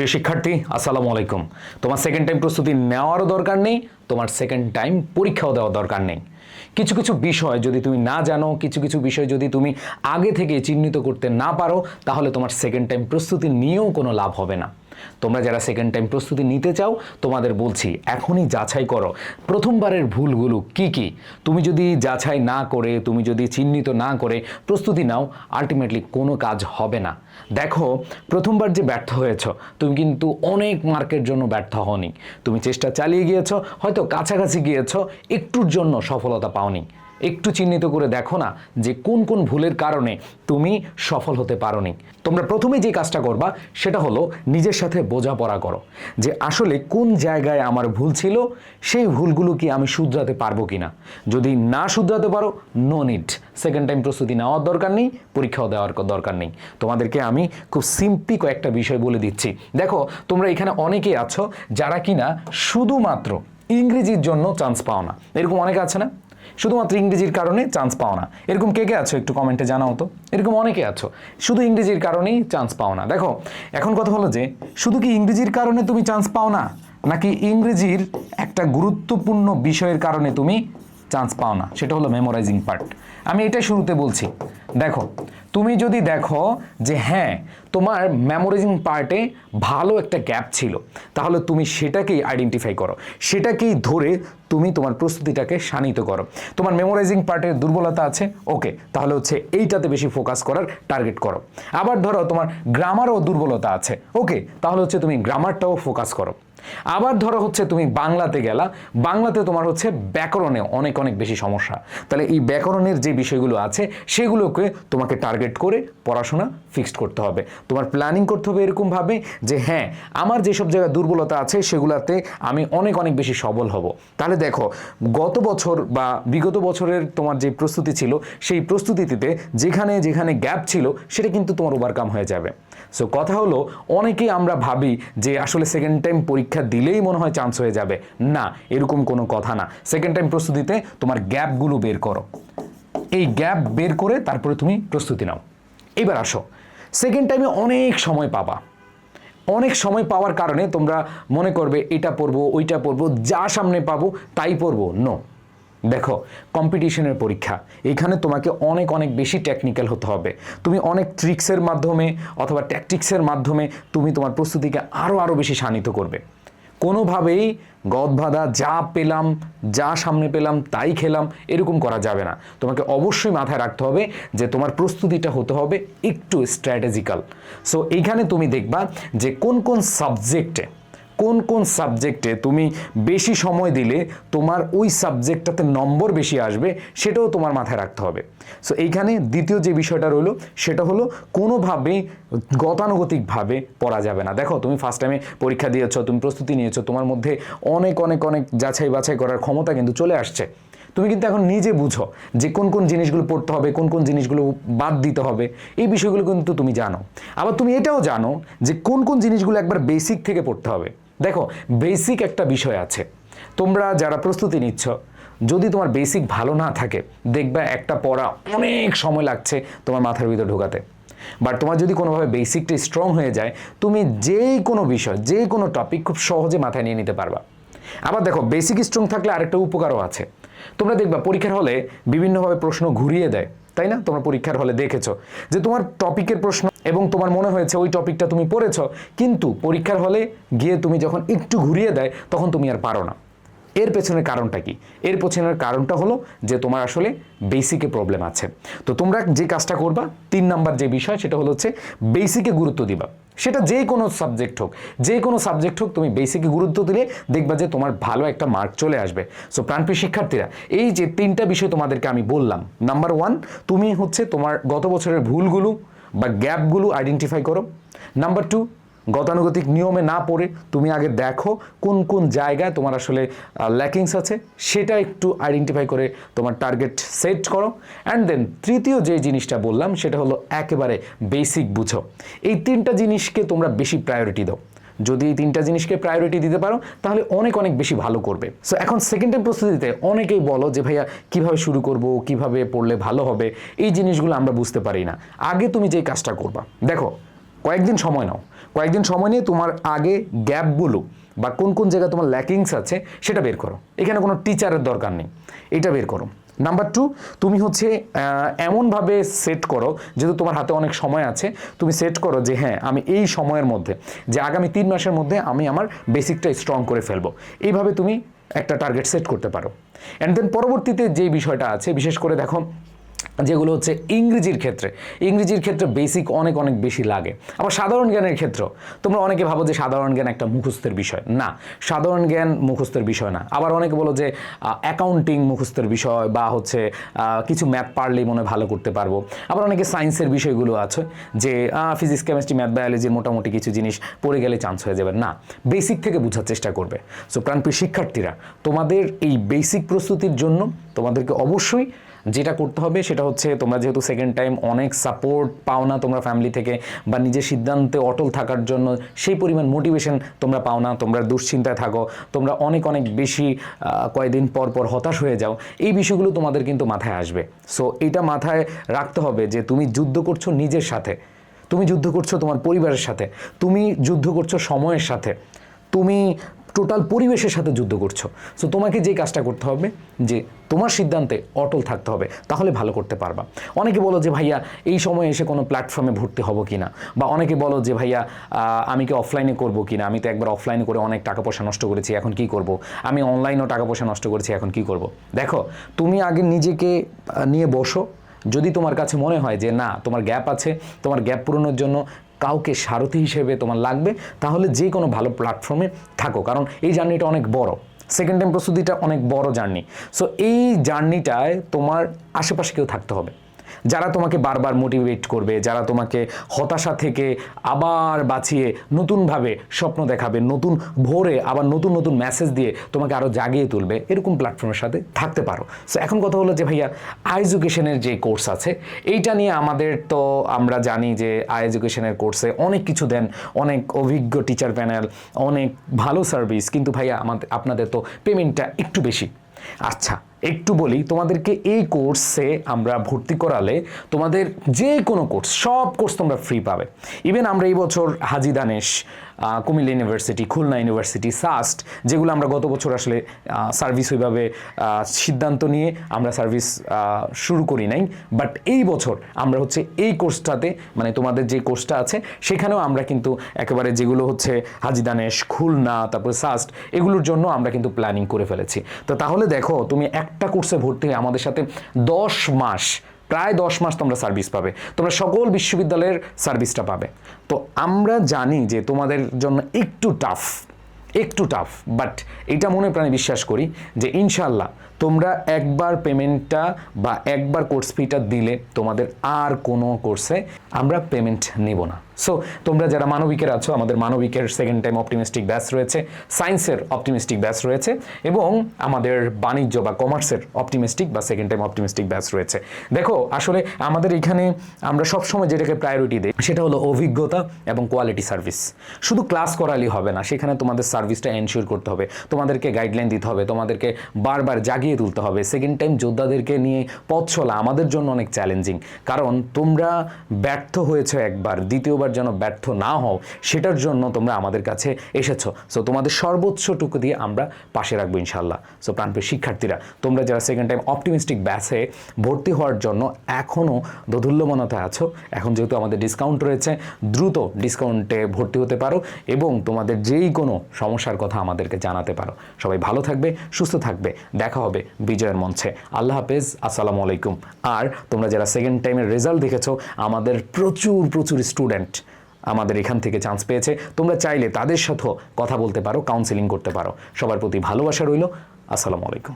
প্রিয় শিক্ষার্থী, আসসালামু আলাইকুম। তোমার সেকেন্ড টাইম প্রস্তুতি নেওয়ারও দরকার নেই, তোমার সেকেন্ড টাইম পরীক্ষাও দেওয়ার দরকার নেই। কিছু কিছু বিষয় যদি তুমি না জানো, কিছু কিছু বিষয় যদি তুমি আগে থেকে চিহ্নিত করতে না পারো, তাহলে তোমার সেকেন্ড টাইম প্রস্তুতি নিয়েও কোনো লাভ হবে না। তোমরা যারা সেকেন্ড টাইম প্রস্তুতি নিতে চাও, তোমাদের বলছি, এখনই যাচাই করো। প্রথমবারের ভুলগুলো কি কি? তুমি যদি যাচাই না করে, তুমি যদি চিহ্নিত না করে প্রস্তুতি নাও আলটিমেটলি কোনো কাজ হবে না। দেখো, প্রথমবার যে ব্যর্থ হয়েছ, তুমি কিন্তু অনেক মার্কের জন্য ব্যর্থ হওনি। তুমি চেষ্টা চালিয়ে গিয়েছ, হয়তো কাছাকাছি গিয়েছো, একটুর জন্য সফলতা পাওনি। একটু চিহ্নিত করে দেখো না যে কোন কোন ভুলের কারণে তুমি সফল হতে পারোনি। তোমরা প্রথমে যে কাজটা করবা, সেটা হলো নিজের সাথে বোঝাপড়া করো যে আসলে কোন জায়গায় আমার ভুল ছিল, সেই ভুলগুলো কি আমি শুধরাতে পারব কিনা। যদি না শুধরাতে পারো নো নিড সেকেন্ড টাইম প্রস্তুতি নেওয়ার দরকার নেই, পরীক্ষাও দেওয়ার দরকার নেই। তোমাদেরকে আমি খুব সিম্পলি কয়েকটা বিষয় বলে দিচ্ছি। দেখো, তোমরা এখানে অনেকেই আছো যারা কিনা শুধুমাত্র ইংরেজির জন্য চান্স পাও না। এরকম অনেকে আছে না? শুধুমাত্র ইংরেজির কারণে চান্স পাও না। এরকম কে কে আছো একটু কমেন্টে জানাও তো। এরকম অনেকে আছো। শুধু ইংরেজির কারণেই চান্স পাও না। দেখো, এখন কথা হলো যে, শুধু কি ইংরেজির কারণে তুমি চান্স পাও না? নাকি ইংরেজির একটা গুরুত্বপূর্ণ বিষয়ের কারণে তুমি চান্স পাও না? সেটা হলো মেমোরাইজিং পার্ট আমি এটাই শুরুতে বলছি। দেখো তুমি যদি দেখো যে হ্যাঁ তোমার মেমোরাইজিং পার্টে ভালো একটা গ্যাপ ছিল, তাহলে তুমি সেটাকেই আইডেন্টিফাই করো। সেটাকেই ধরে তুমি তোমার প্রস্তুতিটাকে শানিত করো। তোমার মেমোরাইজিং পার্টের দুর্বলতা আছে ওকে তাহলে হচ্ছে এইটাতে বেশি ফোকাস করার টার্গেট করো। আবার ধরো তোমার গ্রামারও দুর্বলতা আছে ওকে তাহলে হচ্ছে তুমি গ্রামারটাও ফোকাস করো। আবার ধরো হচ্ছে তুমি বাংলাতে গেলা, বাংলাতে তোমার হচ্ছে ব্যাকরণে অনেক অনেক বেশি সমস্যা। তাহলে এই ব্যাকরণের যে বিষয়গুলো আছে, সেগুলোকে তোমাকে টার্গেট করে পড়াশোনা ফিক্সড করতে হবে। তোমার প্ল্যানিং করতে হবে এরকমভাবে যে হ্যাঁ আমার যেসব জায়গায় দুর্বলতা আছে সেগুলোতে আমি অনেক অনেক বেশি সবল হব। তাহলে দেখো, গত বছর বা বিগত বছরের তোমার যে প্রস্তুতি ছিল, সেই প্রস্তুতিতে যেখানে যেখানে গ্যাপ ছিল, সেটা কিন্তু তোমার ওভারকাম হয়ে যাবে। সো কথা হলো, অনেকেই আমরা ভাবি যে, আসলে সেকেন্ড টাইম পরীক্ষা দিলেই মনে হয় চান্স হয়ে যাবে। না, এরকম কোনো কথা না। সেকেন্ড টাইম প্রস্তুতিতে তোমার গ্যাপগুলো বের করো। এই গ্যাপ বের করে তারপরে তুমি প্রস্তুতি নাও। এবার আসো। সেকেন্ড টাইমে অনেক সময় পাবা। অনেক সময় পাওয়ার কারণে তোমরা মনে করবে, এটা পড়ব, ওইটা পড়ব, যা সামনে পাবো, তাই পড়ব। নো দেখো কম্পিটিশনের পরীক্ষা। এখানে তোমাকে অনেক অনেক বেশি টেকনিক্যাল হতে হবে। তুমি অনেক ট্রিক্সের মাধ্যমে অথবা ট্যাকটিক্সের মাধ্যমে তুমি তোমার প্রস্তুতিকে আরও আরও বেশি শানিত করবে। কোনোভাবেই গদভাদা যা পেলাম, যা সামনে পেলাম, তাই খেলাম, এরকম করা যাবে না। তোমাকে অবশ্যই মাথায় রাখতে হবে যে তোমার প্রস্তুতিটা হতে হবে একটু স্ট্র্যাটেজিক্যাল সো এইখানে তুমি দেখবা যে কোন কোন সাবজেক্টে কোন কোন সাবজেক্টে তুমি বেশি সময় দিলে তোমার ওই সাবজেক্টটাতে নম্বর বেশি আসবে সেটাও তোমার মাথায় রাখতে হবে। সো এইখানে দ্বিতীয় যে বিষয়টা রইল সেটা হলো কোনোভাবেই গতানুগতিকভাবে পড়া যাবে না। দেখো, তুমি ফার্স্ট টাইমে পরীক্ষা দিয়েছ, তুমি প্রস্তুতি নিয়েছো, তোমার মধ্যে অনেক অনেক অনেক যাচাই বাছাই করার ক্ষমতা কিন্তু চলে আসছে। তুমি কিন্তু এখন নিজে বুঝো যে কোন কোন জিনিসগুলো পড়তে হবে, কোন কোন জিনিসগুলো বাদ দিতে হবে, এই বিষয়গুলো কিন্তু তুমি জানো। আবার তুমি এটাও জানো যে কোন কোন জিনিসগুলো একবার বেসিক থেকে পড়তে হবে। দেখো বেসিক একটা বিষয় আছে। তোমরা যারা প্রস্তুতি নিচ্ছ, যদি তোমার বেসিক ভালো না থাকে, দেখবে একটা পড়া অনেক সময় লাগছে তোমার মাথার ভিতর ঢোকাতে। বাট তোমার যদি কোনোভাবে বেসিকটা স্ট্রং হয়ে যায়, তুমি যেই কোনো বিষয় যে কোনো টপিক খুব সহজে মাথায় নিয়ে নিতে পারবা। আবার দেখো বেসিক স্ট্রং থাকলে আরেকটা উপকারও আছে। তোমরা দেখবা, পরীক্ষার হলে বিভিন্নভাবে প্রশ্ন ঘুরিয়ে দেয়। তাই না? তোমরা পরীক্ষার হলে দেখেছ যে তোমার টপিকের প্রশ্ন এবং তোমার মনে হয়েছে ওই টপিকটা তুমি পড়েছো, কিন্তু পরীক্ষার হলে গিয়ে তুমি যখন একটু ঘুরিয়ে দেয়, তখন তুমি আর পারো না। এর পেছনের কারণটা কি? এর পেছনের কারণটা হলো যে তোমার আসলে বেসিকে প্রবলেম আছে। তো তোমরা যে কাজটা করবা, তিন নাম্বার যে বিষয় সেটা হলো হচ্ছে বেসিকে গুরুত্ব দিবা। সেটা যে কোনো সাবজেক্ট হোক যে কোনো সাবজেক্ট হোক, তুমি বেসিকে গুরুত্ব দিলে দেখবা যে তোমার ভালো একটা মার্ক চলে আসবে। সো প্রাণপ্রিয় শিক্ষার্থীরা, এই যে তিনটা বিষয় তোমাদেরকে আমি বললাম নাম্বার ওয়ান তুমি হচ্ছে তোমার গত বছরের ভুলগুলো বা গ্যাপগুলো আইডেন্টিফাই করো। নাম্বার টু গতানুগতিক নিয়মে না পড়ে তুমি আগে দেখো কোন কোন জায়গায় তোমার আসলে ল্যাকিংস আছে, সেটা একটু আইডেন্টিফাই করে তোমার টার্গেট সেট করো। অ্যান্ড দেন তৃতীয় যে জিনিসটা বললাম, সেটা হলো একেবারে বেসিক বুঝো। এই তিনটা জিনিসকে তোমরা বেশি প্রায়োরিটি দাও। যদি এই তিনটা জিনিসকে প্রায়োরিটি দিতে পারো, তাহলে অনেক অনেক বেশি ভালো করবে। সো এখন সেকেন্ড টাইম প্রস্তুতিতে অনেকেই বলো যে, ভাইয়া, কীভাবে শুরু করব, কীভাবে পড়লে ভালো হবে? এই জিনিসগুলো আমরা বুঝতে পারি না। আগে তুমি যেই কাজটা করবা, দেখো কয়েকদিন সময় নাও। কয়েকদিন সময় নিয়ে তোমার আগে গ্যাপগুলো বা কোন কোন জায়গায় তোমার ল্যাকিংস আছে সেটা বের করো। এখানে কোনো টিচারের দরকার নেই। এটা বের করো। নাম্বার টু তুমি হচ্ছে এমনভাবে সেট করো যেহেতু তোমার হাতে অনেক সময় আছে, তুমি সেট করো যে হ্যাঁ আমি এই সময়ের মধ্যে, যে আগামী তিন মাসের মধ্যে আমি আমার বেসিকটা স্ট্রং করে ফেলব। এইভাবে তুমি একটা টার্গেট সেট করতে পারো। অ্যান্ড দেন পরবর্তীতে যে বিষয়টা আছে, বিশেষ করে দেখো যেগুলো হচ্ছে ইংরেজির ক্ষেত্রে। ইংরেজির ক্ষেত্রে বেসিক অনেক অনেক বেশি লাগে। আবার সাধারণ জ্ঞানের ক্ষেত্রেও। তোমরা অনেকে ভাবো যে সাধারণ জ্ঞান একটা মুখস্থের বিষয়। না, সাধারণ জ্ঞান মুখস্থের বিষয় না। আবার অনেকে বলো যে অ্যাকাউন্টিং মুখস্থের বিষয় বা হচ্ছে কিছু ম্যাথ পারলেই মনে ভালো করতে পারব। আবার অনেকে সায়েন্সের বিষয়গুলো আছে যে ফিজিক্স কেমিস্ট্রি ম্যাথ বায়োলজির মোটামুটি কিছু জিনিস পড়ে গেলে চান্স হয়ে যাবে। না বেসিক থেকে বোঝার চেষ্টা করবে। সো প্রাণপ্রিয় শিক্ষার্থীরা, তোমাদের এই বেসিক প্রস্তুতির জন্য তোমাদেরকে অবশ্যই যেটা করতে হবে সেটা হচ্ছে তোমরা যেহেতু সেকেন্ড টাইম অনেক সাপোর্ট পাও না তোমরা ফ্যামিলি থেকে বা নিজের সিদ্ধান্তে অটল থাকার জন্য, সেই পরিমাণ মোটিভেশন তোমরা পাও না, তোমরা দুশ্চিন্তায় থাকো, তোমরা অনেক অনেক বেশি কয়েকদিন পর পর হতাশ হয়ে যাও, এই বিষয়গুলো তোমাদের কিন্তু মাথায় আসবে। সো এটা মাথায় রাখতে হবে যে তুমি যুদ্ধ করছ নিজের সাথে, তুমি যুদ্ধ করছ তোমার পরিবারের সাথে, তুমি যুদ্ধ করছ সময়ের সাথে, তুমি টোটাল পরিবেশের সাথে যুদ্ধ করছ। সো তোমাকে যে কাজটা করতে হবে, যে তোমার সিদ্ধান্তে অটল থাকতে হবে, তাহলে ভালো করতে পারবা। অনেকে বলো যে, ভাইয়া, এই সময় এসে কোনো প্ল্যাটফর্মে ভর্তি হব কি না বা অনেকে বলো যে, ভাইয়া আমি কি অফলাইনে করব কি না আমি তো একবার অফলাইনে করে অনেক টাকা পয়সা নষ্ট করেছি, এখন কি করব? আমি অনলাইনেও টাকা পয়সা নষ্ট করেছি, এখন কি করব? দেখো, তুমি আগে নিজেকে নিয়ে বসো। যদি তোমার কাছে মনে হয় যে, না, তোমার গ্যাপ আছে, তোমার গ্যাপ পূরণের জন্য কাউকে সারথি হিসেবে তোমার লাগবে, তাহলে যে কোনো ভালো প্ল্যাটফর্মে থাকো। কারণ এই জার্নিটা অনেক বড়। সেকেন্ড টাইম প্রস্তুতিটা অনেক বড় জার্নি সো এই জার্নিটায় তোমার আশেপাশে কেউ থাকতে হবে। যারা তোমাকে বারবার মোটিভেট করবে, যারা তোমাকে হতাশা থেকে আবার বাঁচিয়ে নতুনভাবে স্বপ্ন দেখাবে, নতুন ভোরে আবার নতুন নতুন মেসেজ দিয়ে তোমাকে আরও জাগিয়ে তুলবে, এরকম প্ল্যাটফর্মের সাথে থাকতে পারো। সো এখন কথা হলো যে ভাইয়া আই এডুকেশনের যে কোর্স আছে, এইটা নিয়ে আমাদের তো আমরা জানি যে আই এডুকেশনের কোর্সে অনেক কিছু দেন, অনেক অভিজ্ঞ টিচার প্যানেল অনেক ভালো সার্ভিস কিন্তু ভাইয়া আমাদের, আপনাদের তো পেমেন্টটা একটু বেশি। আচ্ছা একটু বলি, তোমাদেরকে এই কোর্সে আমরা ভর্তি করালে তোমাদের যে কোনো কোর্স সব কোর্স তোমরা ফ্রি পাবে। ইভেন আমরা এই বছর Haji Danesh Comilla university Khulna university SUST যেগুলো আমরা গত বছর আসলে সার্ভিস ওইভাবে সিদ্ধান্ত নিয়ে আমরা সার্ভিস শুরু করি নাই। বাট এই বছর আমরা হচ্ছে এই কোর্সটাতে মানে তোমাদের যে কোর্সটা আছে, সেখানেও আমরা কিন্তু একেবারে যেগুলো হচ্ছে হাজি দানেশ, খুলনা, তারপরে সাস্ট এগুলোর জন্য আমরা কিন্তু প্ল্যানিং করে ফেলেছি। তো তাহলে দেখো, তুমি একটা কোর্সে ভর্তি হয়ে আমাদের সাথে দশ মাস প্রায় দশ মাস তোমরা সার্ভিস পাবে। তোমরা সকল বিশ্ববিদ্যালয়ের সার্ভিসটা পাবে। তো আমরা জানি যে তোমাদের জন্য একটু টাফ একটু টাফ বাট এটা মনে প্রাণে বিশ্বাস করি যে ইনশাল্লাহ তোমরা একবার পেমেন্টটা বা একবার কোর্স ফিটা দিলে তোমাদের আর কোনো কোর্সে আমরা পেমেন্ট নেব না। সো তোমরা যারা মানবিকের আছো, আমাদের মানবিকের সেকেন্ড টাইম অপটিমিস্টিক ব্যাচ রয়েছে সায়েন্সের অপটিমিস্টিক ব্যাচ রয়েছে, এবং আমাদের বাণিজ্য বা কমার্সের অপটিমিস্টিক বা সেকেন্ড টাইম অপটিমিস্টিক ব্যাচ রয়েছে। দেখো, আসলে আমাদের এখানে আমরা সবসময় যেটাকে প্রায়োরিটি দিই, সেটা হলো অভিজ্ঞতা এবং কোয়ালিটি সার্ভিস শুধু ক্লাস করালেই হবে না, সেখানে তোমাদের সার্ভিসটা এনশিওর করতে হবে। তোমাদেরকে গাইডলাইন দিতে হবে, তোমাদেরকে বারবার জাগিয়ে তুলতে হবে। সেকেন্ড টাইম যোদ্ধাদেরকে নিয়ে পথ চলা আমাদের জন্য অনেক চ্যালেঞ্জিং কারণ তোমরা ব্যর্থ হয়েছো একবার, দ্বিতীয়বার যেন ব্যর্থ না হও, সেটার জন্য তোমরা আমাদের কাছে এসেছ। সো তোমাদের সর্বোচ্চটুকু দিয়ে আমরা পাশে রাখব ইনশাল্লাহ সো প্রাণপ্রিয় শিক্ষার্থীরা, তোমরা যারা সেকেন্ড টাইম অপটিমিস্টিক ব্যাসে ভর্তি হওয়ার জন্য এখনও দোধুল্যমনতা আছো, এখন যেহেতু আমাদের ডিসকাউন্ট রয়েছে, দ্রুত ডিসকাউন্টে ভর্তি হতে পারো এবং তোমাদের যেই কোনো সমস্যার কথা আমাদেরকে জানাতে পারো। সবাই ভালো থাকবে, সুস্থ থাকবে। দেখা হবে বিজয়ের মঞ্চে। আল্লাহ হাফেজ, আসসালামু আলাইকুম। আর তোমরা যারা সেকেন্ড টাইমের রেজাল্ট দেখেছ, আমাদের প্রচুর প্রচুর স্টুডেন্ট আমাদের এখান থেকে চান্স পেয়েছে। তোমরা চাইলে তাদের সাথেও কথা বলতে পারো কাউন্সেলিং করতে পারো। সবার প্রতি ভালোবাসা রইল। আসসালামু আলাইকুম।